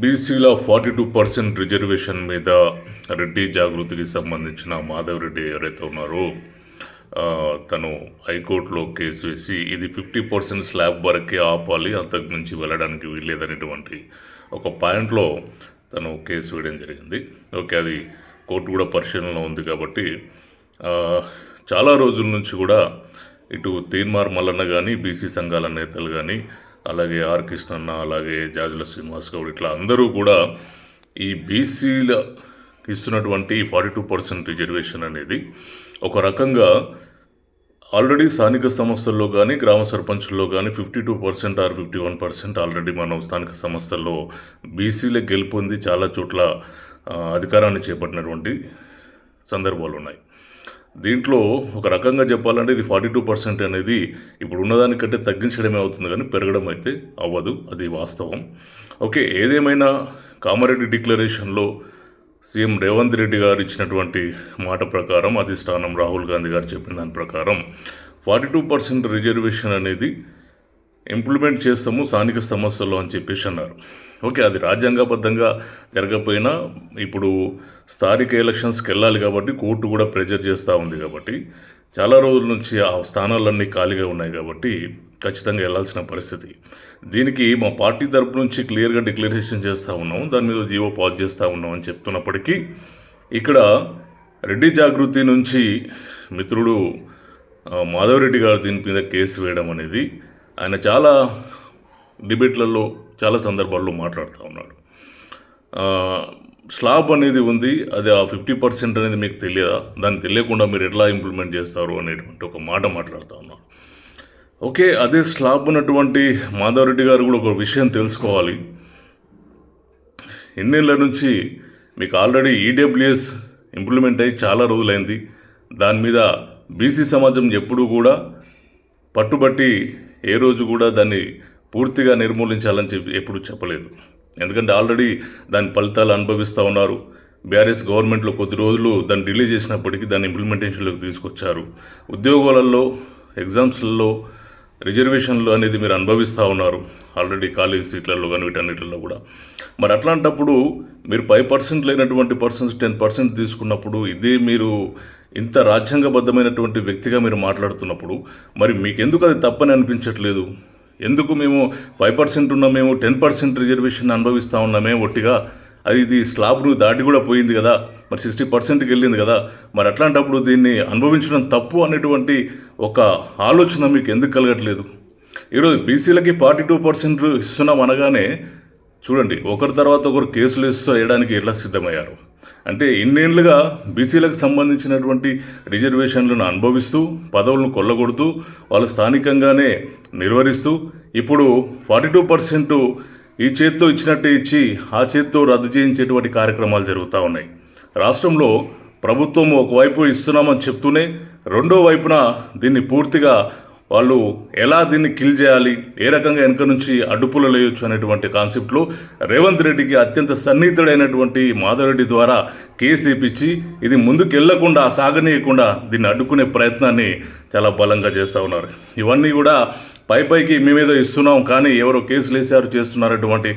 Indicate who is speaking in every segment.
Speaker 1: బీసీల forty two percent reservation మీద రెడ్డి జాగృతికి సంబంధించిన మాధవ్ రెడ్డి ఎవరైతే ఉన్నారో తను హైకోర్టులో కేసు వేసి ఇది ఫిఫ్టీ పర్సెంట్ స్లాబ్ వరకే ఆపాలి అంతకు మించి వెళ్ళడానికి వీల్లేదనేటువంటి ఒక పాయింట్లో తను కేసు వేయడం జరిగింది. ఓకే అది కోర్టు కూడా పరిశీలనలో ఉంది కాబట్టి చాలా రోజుల నుంచి కూడా ఇటు తీన్మార్ మల్లన్న కానీ బీసీ సంఘాల నేతలు కానీ అలాగే ఆర్ కృష్ణన్న అలాగే జాజుల శ్రీనివాస్ గౌడ్ ఇట్లా అందరూ కూడా ఈ బీసీల ఇస్తున్నటువంటి ఫార్టీ టూ పర్సెంట్ రిజర్వేషన్ అనేది ఒక రకంగా ఆల్రెడీ స్థానిక సంస్థల్లో కానీ గ్రామ సర్పంచుల్లో కానీ fifty two percent or fifty one percent already మనం స్థానిక సంస్థల్లో బీసీలే గెలుపొంది చాలా చోట్ల అధికారాన్ని చేపట్టినటువంటి సందర్భాలు ఉన్నాయి. దీంట్లో ఒక రకంగా చెప్పాలంటే ఇది ఫార్టీ టూ పర్సెంట్ అనేది ఇప్పుడు ఉన్నదానికంటే తగ్గించడమే అవుతుంది కానీ పెరగడం అయితే అవ్వదు అది వాస్తవం. ఓకే ఏదేమైనా కామారెడ్డి డిక్లరేషన్లో సీఎం రేవంత్ రెడ్డి గారు ఇచ్చినటువంటి మాట ప్రకారం అధిష్టానం రాహుల్ గాంధీ గారు చెప్పిన దాని ప్రకారం ఫార్టీ టూ పర్సెంట్ రిజర్వేషన్ అనేది ఇంప్లిమెంట్ చేస్తాము స్థానిక సమస్యల్లో అని చెప్పేసి అన్నారు. ఓకే అది రాజ్యాంగబద్ధంగా జరగకపోయినా ఇప్పుడు స్థానిక ఎలక్షన్స్కి వెళ్ళాలి కాబట్టి కోర్టు కూడా ప్రెజర్ చేస్తూ ఉంది కాబట్టి చాలా రోజుల నుంచి ఆ స్థానాలన్నీ ఖాళీగా ఉన్నాయి కాబట్టి ఖచ్చితంగా వెళ్ళాల్సిన పరిస్థితి. దీనికి మా పార్టీ తరపు నుంచి క్లియర్గా డిక్లరేషన్ చేస్తూ ఉన్నాం దాని మీద జీవో పాజ్ చేస్తూ ఉన్నాం అని చెప్తున్నప్పటికీ ఇక్కడ రెడ్డి జాగృతి నుంచి మిత్రుడు మాధవరెడ్డి గారు దీని మీద కేసు వేయడం అనేది ఆయన చాలా డిబేట్లలో చాలా సందర్భాల్లో మాట్లాడుతూ ఉన్నాడు. స్లాబ్ అనేది ఉంది అది ఆ ఫిఫ్టీ పర్సెంట్ అనేది మీకు తెలియదా? దాన్ని తెలియకుండా మీరు ఎట్లా ఇంప్లిమెంట్ చేస్తారు అనేటువంటి ఒక మాట మాట్లాడుతూ ఉన్నాడు. ఓకే అదే స్లాబ్ ఉన్నటువంటి మాధవరెడ్డి గారు కూడా ఒక విషయం తెలుసుకోవాలి. ఎన్నేళ్ళ నుంచి మీకు ఆల్రెడీ ఈడబ్ల్యూఎస్ ఇంప్లిమెంట్ అయ్యి చాలా రోజులైంది. దాని మీద బీసీ సమాజం ఎప్పుడూ కూడా పట్టుబట్టి ఏ రోజు కూడా దాన్ని పూర్తిగా నిర్మూలించాలని చెప్పి ఎప్పుడు చెప్పలేదు. ఎందుకంటే ఆల్రెడీ దాని ఫలితాలు అనుభవిస్తూ ఉన్నారు. బీఆర్ఎస్ గవర్నమెంట్లో కొద్ది రోజులు దాన్ని డిలే చేసినప్పటికీ దాన్ని ఇంప్లిమెంటేషన్లోకి తీసుకొచ్చారు. ఉద్యోగాలలో ఎగ్జామ్స్లలో రిజర్వేషన్లు అనేది మీరు అనుభవిస్తూ ఉన్నారు. ఆల్రెడీ కాలేజ్ సీట్లలో కానీ వీటన్నిటిలో కూడా. మరి అట్లాంటప్పుడు మీరు ఫైవ్ పర్సెంట్ లేనటువంటి పర్సన్స్ టెన్ పర్సెంట్ తీసుకున్నప్పుడు ఇదే మీరు ఇంత రాజ్యాంగబద్ధమైనటువంటి వ్యక్తిగా మీరు మాట్లాడుతున్నప్పుడు మరి మీకు ఎందుకు అది తప్పని అనిపించట్లేదు? ఎందుకు మేము ఫైవ్ పర్సెంట్ ఉన్న మేము టెన్ పర్సెంట్ రిజర్వేషన్ అనుభవిస్తూ ఉన్నామే ఒట్టిగా అది ఇది స్లాబ్ను దాటి కూడా పోయింది కదా మరి సిక్స్టీ పర్సెంట్కి వెళ్ళింది కదా మరి అట్లాంటప్పుడు దీన్ని అనుభవించడం తప్పు అనేటువంటి ఒక ఆలోచన మీకు ఎందుకు కలగట్లేదు? ఈరోజు బీసీలకి ఫార్టీ టూ పర్సెంట్ ఇస్తున్నాం అనగానే చూడండి ఒకరి తర్వాత ఒకరు కేసులు వేస్తూ వేయడానికి ఎట్లా సిద్ధమయ్యారు? అంటే ఇన్నేళ్ళుగా బీసీలకు సంబంధించినటువంటి రిజర్వేషన్లను అనుభవిస్తూ పదవులను కొల్లగొడుతూ వాళ్ళు స్థానికంగానే నిర్వహిస్తూ ఇప్పుడు ఫార్టీ టూ పర్సెంట్ ఈ చేత్తో ఇచ్చినట్టే ఇచ్చి ఆ చేత్తో రద్దు చేయించేటువంటి కార్యక్రమాలు జరుగుతూ ఉన్నాయి. రాష్ట్రంలో ప్రభుత్వం ఒకవైపు ఇస్తున్నామని చెప్తూనే రెండో వైపున దీన్ని పూర్తిగా వాళ్ళు ఎలా దీన్ని కిల్ చేయాలి ఏ రకంగా వెనక నుంచి అడ్డుపులు లేయొచ్చు అనేటువంటి కాన్సెప్ట్లో రేవంత్ రెడ్డికి అత్యంత సన్నిహితుడైనటువంటి మాధవరెడ్డి ద్వారా కేసు ఇప్పించి ఇది ముందుకెళ్ళకుండా సాగనీయకుండా దీన్ని అడ్డుకునే ప్రయత్నాన్ని చాలా బలంగా చేస్తూ ఉన్నారు. ఇవన్నీ కూడా పై పైకి మేమేదో ఇస్తున్నాం కానీ ఎవరో కేసులు వేసారు చేస్తున్నారటువంటి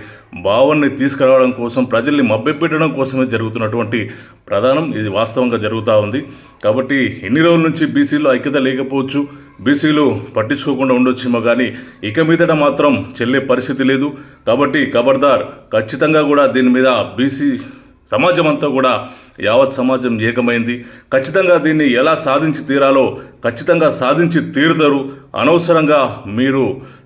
Speaker 1: భావాన్ని తీసుకురావడం కోసం ప్రజల్ని మభ్యపెట్టడం కోసమే జరుగుతున్నటువంటి ప్రధానం ఇది వాస్తవంగా జరుగుతూ ఉంది. కాబట్టి ఎన్ని రోజుల నుంచి బీసీలో ఐక్యత లేకపోవచ్చు బీసీలు పట్టించుకోకుండా ఉండొచ్చేమో కానీ ఇక మీదట మాత్రం చెల్లే పరిస్థితి లేదు. కాబట్టి ఖబర్దార్ ఖచ్చితంగా కూడా దీని మీద బీసీ సమాజం అంతా కూడా యావత్ సమాజం ఏకమైంది. ఖచ్చితంగా దీన్ని ఎలా సాధించి తీరాలో ఖచ్చితంగా సాధించి తీరుతారు. అనవసరంగా మీరు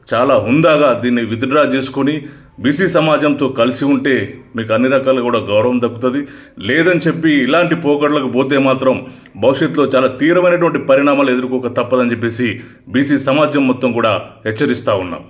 Speaker 1: చాలా హుందాగా దీన్ని విత్డ్రా చేసుకొని బీసీ సమాజంతో కలిసి ఉంటే మీకు అన్ని రకాలు కూడా గౌరవం దక్కుతుంది. లేదని చెప్పి ఇలాంటి పోకడలకు పోతే మాత్రం భవిష్యత్తులో చాలా తీవ్రమైనటువంటి పరిణామాలు ఎదుర్కోక తప్పదని చెప్పేసి బీసీ సమాజం మొత్తం కూడా హెచ్చరిస్తూ ఉన్నాం.